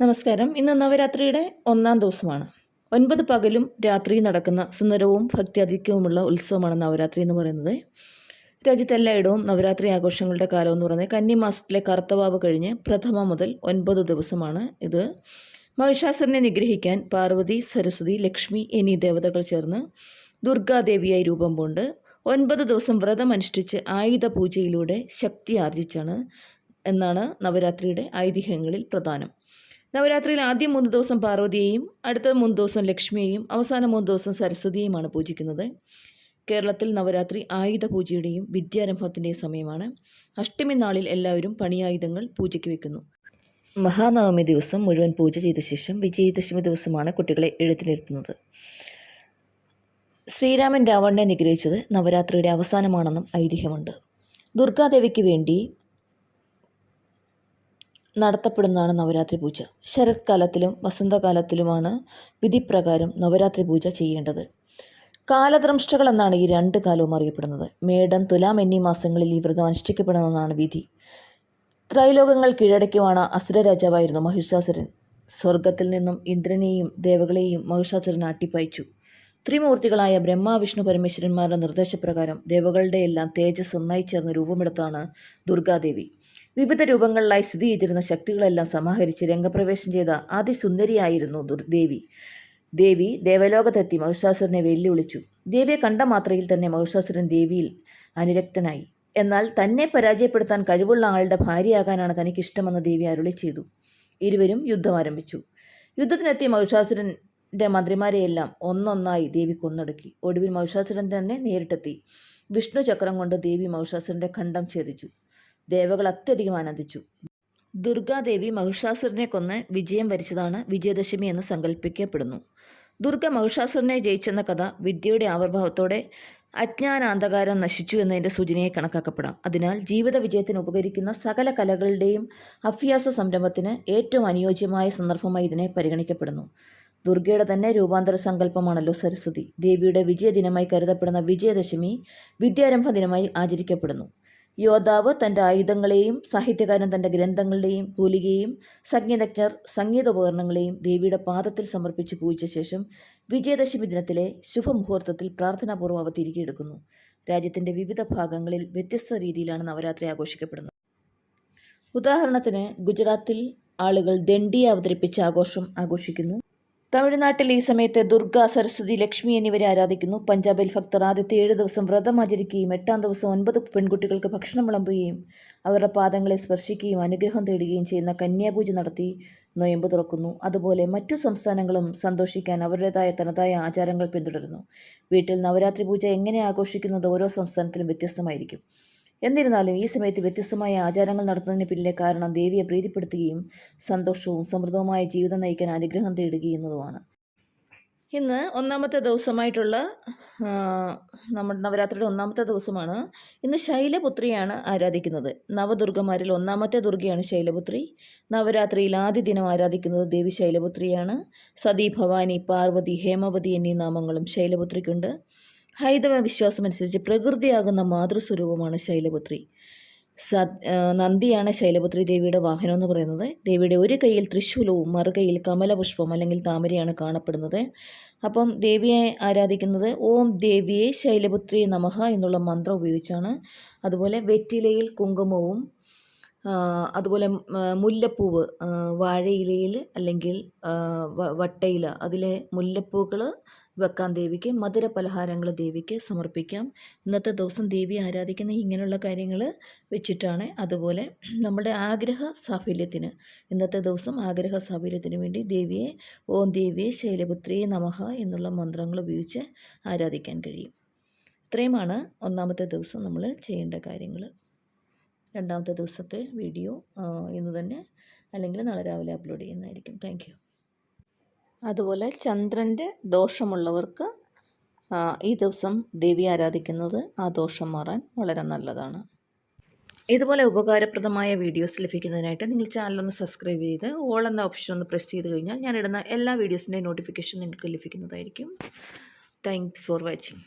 നമസ്കാരം. ഇന്ന് നവരാത്രിയുടെ ഒന്നാം ദിവസമാണ്. ഒൻപത് പകലും രാത്രിയും നടക്കുന്ന സുന്ദരവും ഭക്തിയധികവുമുള്ള ഉത്സവമാണ് നവരാത്രി എന്ന് പറയുന്നത്. രാജ്യത്തെല്ലായിടവും നവരാത്രി ആഘോഷങ്ങളുടെ കാലം എന്ന് പറയുന്നത് കന്നിമാസത്തിലെ കറുത്തവാവ് കഴിഞ്ഞ് പ്രഥമ മുതൽ ഒൻപത് ദിവസമാണ് ഇത്. മഹിഷാസുരനെ നിഗ്രഹിക്കാൻ പാർവതി സരസ്വതി ലക്ഷ്മി എന്നീ ദേവതകൾ ചേർന്ന് ദുർഗാദേവിയായി രൂപം പൂണ്ട്. ഒൻപത് ദിവസം വ്രതം അനുഷ്ഠിച്ച് ആയുധ പൂജയിലൂടെ ശക്തി ആർജിച്ചാണ് എന്നാണ് നവരാത്രിയുടെ ഐതിഹ്യങ്ങളിൽ പ്രധാനം. നവരാത്രിയിൽ ആദ്യം മൂന്ന് ദിവസം പാർവതിയെയും അടുത്ത മൂന്ന് ദിവസം ലക്ഷ്മിയെയും അവസാന മൂന്ന് ദിവസം സരസ്വതിയെയുമാണ് പൂജിക്കുന്നത്. കേരളത്തിൽ നവരാത്രി ആയുധ പൂജയുടെയും വിദ്യാരംഭത്തിന്റെയും സമയമാണ്. അഷ്ടമി നാളിൽ എല്ലാവരും പണിയായുധങ്ങൾ പൂജയ്ക്ക് വെക്കുന്നു. മഹാനവമി ദിവസം മുഴുവൻ പൂജ ചെയ്ത ശേഷം വിജയദശമി ദിവസമാണ് കുട്ടികളെ എഴുത്തിനിരുത്തുന്നത് ശ്രീരാമൻ രാവണനെ നിഗ്രഹിച്ചത് നവരാത്രിയുടെ അവസാനമാണെന്നും ഐതിഹ്യമുണ്ട്. ദുർഗാദേവിക്ക് വേണ്ടി നടത്തപ്പെടുന്നതാണ് നവരാത്രി പൂജ. ശരത്കാലത്തിലും വസന്തകാലത്തിലുമാണ് വിധിപ്രകാരം നവരാത്രി പൂജ ചെയ്യേണ്ടത്. കാലദ്രംഷ്ടകൾ എന്നാണ് ഈ രണ്ട് കാലവും അറിയപ്പെടുന്നത്. മേടം തുലാം എന്നീ മാസങ്ങളിൽ ഈ വ്രതം അനുഷ്ഠിക്കപ്പെടുന്നതാണ് വിധി. ത്രൈലോകങ്ങൾ കീഴടക്കുവാണ് അസുര രാജാവായിരുന്നു മഹിഷാസുരൻ. സ്വർഗത്തിൽ നിന്നും ഇന്ദ്രനെയും ദേവകളെയും മഹിഷാസുരൻ അട്ടിപ്പയച്ചു ത്രിമൂർത്തികളായ ബ്രഹ്മ വിഷ്ണു പരമേശ്വരന്മാരുടെ നിർദ്ദേശപ്രകാരം ദേവകളുടെ എല്ലാം തേജസ് ഒന്നായി ചേർന്ന് രൂപമെടുത്താണ് ദുർഗാദേവി. വിവിധ രൂപങ്ങളിലായി സ്ഥിതി ചെയ്തിരുന്ന ശക്തികളെല്ലാം സമാഹരിച്ച് രംഗപ്രവേശം ചെയ്ത അതിസുന്ദരിയായിരുന്നു ദേവി. ദേവി ദേവലോകത്തെത്തി മഹിഷാസുരനെ വെല്ലുവിളിച്ചു. ദേവിയെ കണ്ട മാത്രയിൽ തന്നെ മഹിഷാസുരൻ ദേവിയിൽ അനുരക്തനായി. എന്നാൽ തന്നെ പരാജയപ്പെടുത്താൻ കഴിവുള്ള ആളുടെ ഭാര്യയാകാനാണ് തനിക്കിഷ്ടമെന്ന് ദേവി അരുളി ചെയ്തു. ഇരുവരും യുദ്ധം ആരംഭിച്ചു. യുദ്ധത്തിനെത്തിയ മഹിഷാസുരന്റെ മന്ത്രിമാരെയെല്ലാം ഒന്നൊന്നായി ദേവി കൊന്നൊടുക്കി. ഒടുവിൽ മഹിഷാസുരൻ തന്നെ നേരിട്ടെത്തി. വിഷ്ണു ചക്രം കൊണ്ട് ദേവി മഹിഷാസുരന്റെ ഖണ്ഡം ഛേദിച്ചു. ദേവകൾ അത്യധികം ആനന്ദിച്ചു. ദുർഗാദേവി മഹിഷാസുരനെ കൊന്ന് വിജയം വരിച്ചതാണ് വിജയദശമി എന്ന് സങ്കല്പിക്കപ്പെടുന്നു ദുർഗ മഹിഷാസുരനെ ജയിച്ചെന്ന കഥ വിദ്യയുടെ ആവിർഭാവത്തോടെ അജ്ഞാനാന്ധകാരം നശിച്ചു എന്നതിന്റെ സൂചനയെ കണക്കാക്കപ്പെടാം. അതിനാൽ ജീവിത വിജയത്തിന് ഉപകരിക്കുന്ന സകല കലകളുടെയും അഭ്യാസ സംരംഭത്തിന് ഏറ്റവും അനുയോജ്യമായ സന്ദർഭമായി ഇതിനെ പരിഗണിക്കപ്പെടുന്നു. ദുർഗയുടെ തന്നെ രൂപാന്തര സങ്കല്പമാണല്ലോ സരസ്വതി. ദേവിയുടെ വിജയദിനമായി കരുതപ്പെടുന്ന വിജയദശമി വിദ്യാരംഭ ദിനമായി ആചരിക്കപ്പെടുന്നു. യോദ്ധാവ് തന്റെ ആയുധങ്ങളെയും സാഹിത്യകാരൻ തന്റെ ഗ്രന്ഥങ്ങളുടെയും തൂലികയും സംഗീതജ്ഞർ സംഗീതോപകരണങ്ങളെയും ദേവിയുടെ പാദത്തിൽ സമർപ്പിച്ച് പൂജിച്ച ശേഷം വിജയദശമി ദിനത്തിലെ ശുഭമുഹൂർത്തത്തിൽ പ്രാർത്ഥനാപൂർവം അവ തിരികെ രാജ്യത്തിന്റെ വിവിധ ഭാഗങ്ങളിൽ വ്യത്യസ്ത രീതിയിലാണ് നവരാത്രി ആഘോഷിക്കപ്പെടുന്നത്. ഉദാഹരണത്തിന് ഗുജറാത്തിൽ ആളുകൾ ദണ്ഡി അവതരിപ്പിച്ച ആഘോഷം ആഘോഷിക്കുന്നു. തമിഴ്നാട്ടിൽ ഈ സമയത്ത് ദുർഗ സരസ്വതി ലക്ഷ്മി എന്നിവരെ ആരാധിക്കുന്നു. പഞ്ചാബിൽ ഭക്തർ ആദ്യത്തെ ഏഴ് ദിവസം വ്രതം ആചരിക്കുകയും എട്ടാം ദിവസം ഒൻപത് പെൺകുട്ടികൾക്ക് ഭക്ഷണം വിളമ്പുകയും അവരുടെ പാദങ്ങളെ സ്പർശിക്കുകയും അനുഗ്രഹം തേടുകയും ചെയ്യുന്ന കന്യാപൂജ നടത്തി നൊയമ്പ് തുറക്കുന്നു. അതുപോലെ മറ്റു സംസ്ഥാനങ്ങളും സന്തോഷിക്കാൻ അവരുടേതായ തനതായ ആചാരങ്ങൾ പിന്തുടരുന്നു. വീട്ടിൽ നവരാത്രി പൂജ എങ്ങനെ ആഘോഷിക്കുന്നത് ഓരോ സംസ്ഥാനത്തിലും വ്യത്യസ്തമായിരിക്കും. എന്നിരുന്നാലും ഈ സമയത്ത് വ്യത്യസ്തമായ ആചാരങ്ങൾ നടത്തുന്നതിന് പിന്നിലെ കാരണം ദേവിയെ പ്രീതിപ്പെടുത്തുകയും സന്തോഷവും സമൃദ്ധവുമായ ജീവിതം നയിക്കാൻ അനുഗ്രഹം തേടുകയും എന്നതുമാണ്. ഇന്ന് ഒന്നാമത്തെ ദിവസമായിട്ടുള്ള നമ്മുടെ നവരാത്രിയുടെ ഒന്നാമത്തെ ദിവസമാണ്. ഇന്ന് ശൈലപുത്രിയാണ് ആരാധിക്കുന്നത്. നവദുർഗമാരിൽ ഒന്നാമത്തെ ദുർഗയാണ് ശൈലപുത്രി. നവരാത്രിയിൽ ആദ്യ ദിനം ആരാധിക്കുന്നത് ദേവി ശൈലപുത്രിയാണ്. സതി ഭവാനി പാർവതി ഹേമവതി എന്നീ നാമങ്ങളും ശൈലപുത്രിക്കുണ്ട്. ഹൈന്ദവ വിശ്വാസമനുസരിച്ച് പ്രകൃതിയാകുന്ന മാതൃസ്വരൂപമാണ് ശൈലപുത്രി. നന്ദിയാണ് ശൈലപുത്രി ദേവിയുടെ വാഹനം എന്ന് പറയുന്നത്. ദേവിയുടെ ഒരു കയ്യിൽ തൃശൂലവും മറുകൈയിൽ കമലപുഷ്പം അല്ലെങ്കിൽ താമരയാണ് കാണപ്പെടുന്നത്. അപ്പം ദേവിയെ ആരാധിക്കുന്നത് ഓം ദേവിയെ ശൈലപുത്രി നമഹ എന്നുള്ള മന്ത്രം ഉപയോഗിച്ചാണ്. അതുപോലെ വെറ്റിലയിൽ കുങ്കുമവും അതുപോലെ മുല്ലപ്പൂവ് വാഴയിലയിൽ അല്ലെങ്കിൽ വട്ടയില അതിലെ മുല്ലപ്പൂക്കൾ വെക്കാൻ ദേവിക്ക് മധുര പലഹാരങ്ങൾ ദേവിക്ക് സമർപ്പിക്കാം. ഇന്നത്തെ ദിവസം ദേവി ആരാധിക്കുന്ന ഇങ്ങനെയുള്ള കാര്യങ്ങൾ വെച്ചിട്ടാണ് അതുപോലെ നമ്മുടെ ആഗ്രഹ സാഫല്യത്തിന് ഇന്നത്തെ ദിവസം ആഗ്രഹ സാഫല്യത്തിന് വേണ്ടി ദേവിയെ ഓം ദേവിയെ ശൈലപുത്രിയെ നമഹ എന്നുള്ള മന്ത്രങ്ങൾ ഉപയോഗിച്ച് ആരാധിക്കാൻ കഴിയും. ഇത്രയുമാണ് ഒന്നാമത്തെ ദിവസം നമ്മൾ ചെയ്യേണ്ട കാര്യങ്ങൾ. രണ്ടാമത്തെ ദിവസത്തെ വീഡിയോ ഇന്ന് തന്നെ അല്ലെങ്കിൽ നാളെ രാവിലെ അപ്ലോഡ് ചെയ്യുന്നതായിരിക്കും. താങ്ക് അതുപോലെ ചന്ദ്രന്റെ ദോഷമുള്ളവർക്ക് ഈ ദിവസം ദേവി ആരാധിക്കുന്നത് ആ ദോഷം മാറാൻ വളരെ നല്ലതാണ്. ഇതുപോലെ ഉപകാരപ്രദമായ വീഡിയോസ് ലഭിക്കുന്നതിനായിട്ട് നിങ്ങൾ ചാനലൊന്ന് സബ്സ്ക്രൈബ് ചെയ്ത് ഓൾ എന്ന ഓപ്ഷൻ ഒന്ന് പ്രസ് ചെയ്ത് കഴിഞ്ഞാൽ ഞാനിടുന്ന എല്ലാ വീഡിയോസിന്റെയും നോട്ടിഫിക്കേഷൻ നിങ്ങൾക്ക് ലഭിക്കുന്നതായിരിക്കും. Thanks for watching